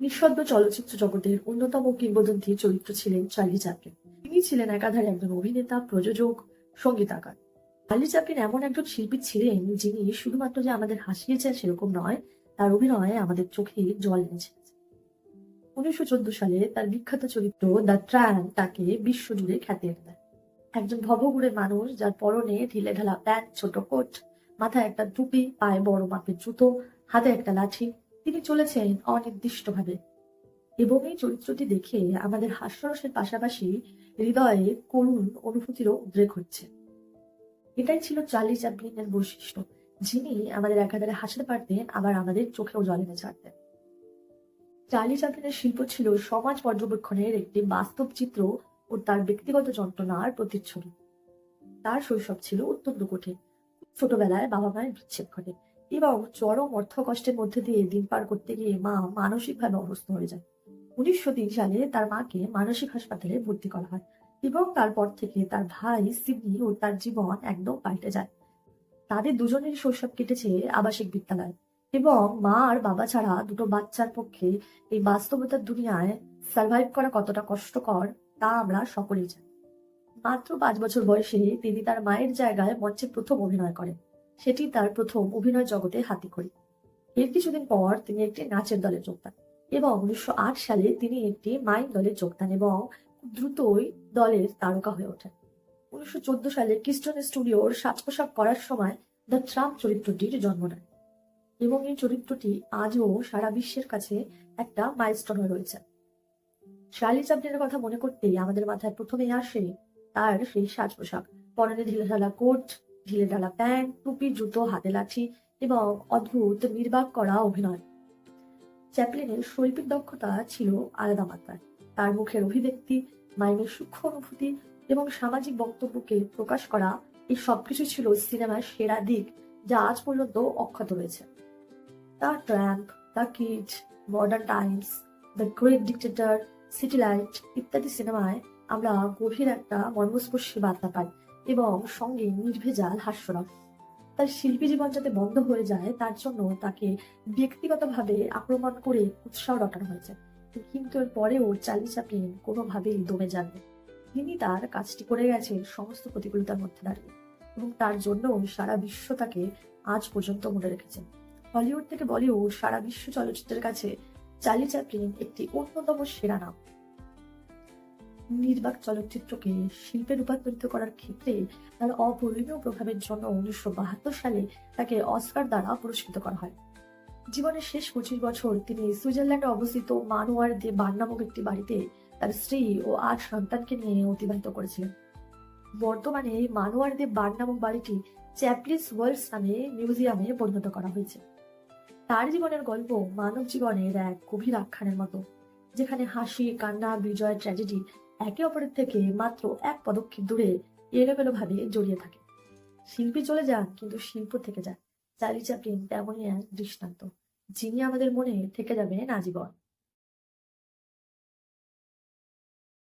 নিঃশব্দ চলচ্চিত্র জগতের অন্যতম কিংবদন্তি চরিত্র ছিলেন চার্লি চ্যাপলিন। তিনি ছিলেন একাধারে একজন অভিনেতা, প্রযোজক, সঙ্গীতাকার। চার্লি চ্যাপলিন এমন একজন শিল্পী ছিলেন যিনি শুধুমাত্র যে আমাদের হাসিয়েছেন সেরকম নয়, তার অভিনয়ে আমাদের চোখে জল এনেছে উনিশশো চোদ্দ সালে তার বিখ্যাত চরিত্র দ্য ট্রায়ান তাকে বিশ্বজুড়ে খ্যাতি এনে দেয়। একজন ভবঘুরে মানুষ যার পরনে ঢিলে ঢালা প্যান্ট, ছোট কোট, মাথায় একটা টুপি, পায়ে বড় মাপের জুতো, হাতে একটা লাঠি তিনি চলেছেন অনির্দিষ্টভাবে। এবং এই চরিত্রটি দেখে আমাদের হাস্যরসের পাশাপাশি হৃদয়ে করুণ অনুভূতিরও উদ্রেক হচ্ছে। এটাই ছিল চার্লি চ্যাপলিনের বৈশিষ্ট্য, যিনি আমাদের একাধারে হাসতে পারতেন, আবার আমাদের চোখেও জল এনে ছাড়তেন। চার্লি চ্যাপলিনের শিল্প ছিল সমাজ পর্যবেক্ষণের একটি বাস্তব চিত্র ও তার ব্যক্তিগত যন্ত্রণার প্রতিচ্ছবি। তার শৈশব ছিল অত্যন্ত কঠিন। ছোটবেলায় বাবা মায়ের বিচ্ছেদ ঘটে। এবং চরম অর্থ কষ্টের মধ্যে দিয়ে দিন পার করতে গিয়ে মা মানসিকভাবে অসুস্থ হয়ে যায়। উনিশশো তিন সালে তার মাকে মানসিক হাসপাতালে ভর্তি করা হয় এবং তারপর থেকে তার ভাই সিডনি ও তার জীবন একদম পাল্টে যায়। তাদের দুজনেরই শৈশব কেটেছে আবাসিক বিদ্যালয় এবং মা আর বাবা ছাড়া দুটো বাচ্চার পক্ষে এই বাস্তবতার দুনিয়ায় সার্ভাইভ করা কতটা কষ্টকর তা আমরা সকলেই জানি। মাত্র পাঁচ বছর বয়সে তিনি তার মায়ের জায়গায় মঞ্চে প্রথম অভিনয় করেন। সেটি তার প্রথম অভিনয় জগতে হাতিখড়ি এর কিছুদিন পর তিনি একটি নাচের দলে যোগ দেন এবং উনিশশো আট সালে তিনি একটি মাইন দলে যোগ দেন এবং দ্রুতই দলের তারকা হয়ে ওঠেন। উনিশশো চোদ্দ সালে কিস্টন স্টুডিওর সাজ পোশাক করার সময় দ্য ট্রাম্প চরিত্রটির জন্ম নেয় এবং এই চরিত্রটি আজও সারা বিশ্বের কাছে একটা মাইলস্টোন হয়ে রয়েছে। শার্লি চ্যাপলিনের কথা মনে করতেই আমাদের মাথায় প্রথমেই আসে তার সেই সাজ পোশাক পরনে ঢিলে ঢালা কোট ঢিলে ডালা প্যান্ট, টুপি, জুতো, হাতে লাঠি এবং অদ্ভুত নির্বাক করা অভিনয়। চ্যাপলিনের শৈল্পিক দক্ষতা ছিল আলাদা মাত্রায়। তার মুখের অভিব্যক্তি মাইনের সূক্ষ্ম অনুভূতি এবং সামাজিক বক্তব্যকে প্রকাশ করা এই সবকিছু ছিল সিনেমার সেরা দিক, যা আজ পর্যন্ত অক্ষত রয়েছে। তার tramp, the kid modern times, the great dictator city light ইত্যাদি সিনেমায় আমরা গভীর একটা মর্মস্পর্শী বার্তা পাই। এবং সঙ্গে নির্ভেজাল হাস্যরস। তার শিল্পী জীবন যাতে বন্ধ হয়ে যায়, তার জন্য তাকে ব্যক্তিগতভাবে আক্রমণ করে উৎসাহ রটানো হয়েছে। কিন্তু এর পরেও চার্লি চ্যাপলিন কোনোভাবেই দমে যাননি। তিনি তার কাজটি করে গেছেন সমস্ত প্রতিকূলতার মধ্যে দাঁড়িয়ে এবং তার জন্য সারা বিশ্ব তাকে আজ পর্যন্ত মনে রেখেছেন। হলিউড থেকে বলিউড সারা বিশ্ব চলচ্চিত্রের কাছে চার্লি চ্যাপলিন একটি অন্যতম সেরা নাম। নির্বাক চলচ্চিত্রকে শিল্পে রূপান্তরিত করার ক্ষেত্রে তার অপরিমেয় প্রভাবের জন্য উনিশশো বাহাত্তর সালে তাকে অস্কার দ্বারা পুরস্কৃত করা হয়। জীবনের শেষ পঁচিশ বছর তিনি সুইজারল্যান্ডে অবস্থিত মানুয়ার দে বার নামক একটি বাড়িতে তার স্ত্রী ও আট সন্তানকে নিয়ে অতিবাহিত করেছিলেন। বর্তমানে মানুয়ার দে বার নামক বাড়িটি চ্যাপলিস ওয়ার্ল্ডস নামে মিউজিয়ামে পরিণত করা হয়েছে। তার জীবনের গল্প মানব জীবনের এক গভীর আখ্যানের মতো, যেখানে হাসি, কান্না, বিজয়, ট্র্যাজেডি একে অপরের থেকে মাত্র এক পদক্ষেপ দূরে এলোমেলো ভাবে জড়িয়ে থাকে। শিল্পী চলে যান, কিন্তু শিল্প থেকে যান চালি চ্যাপলিন তেমনই এক দৃষ্টান্ত, যিনি আমাদের মনে থেকে যাবেন আজীবন।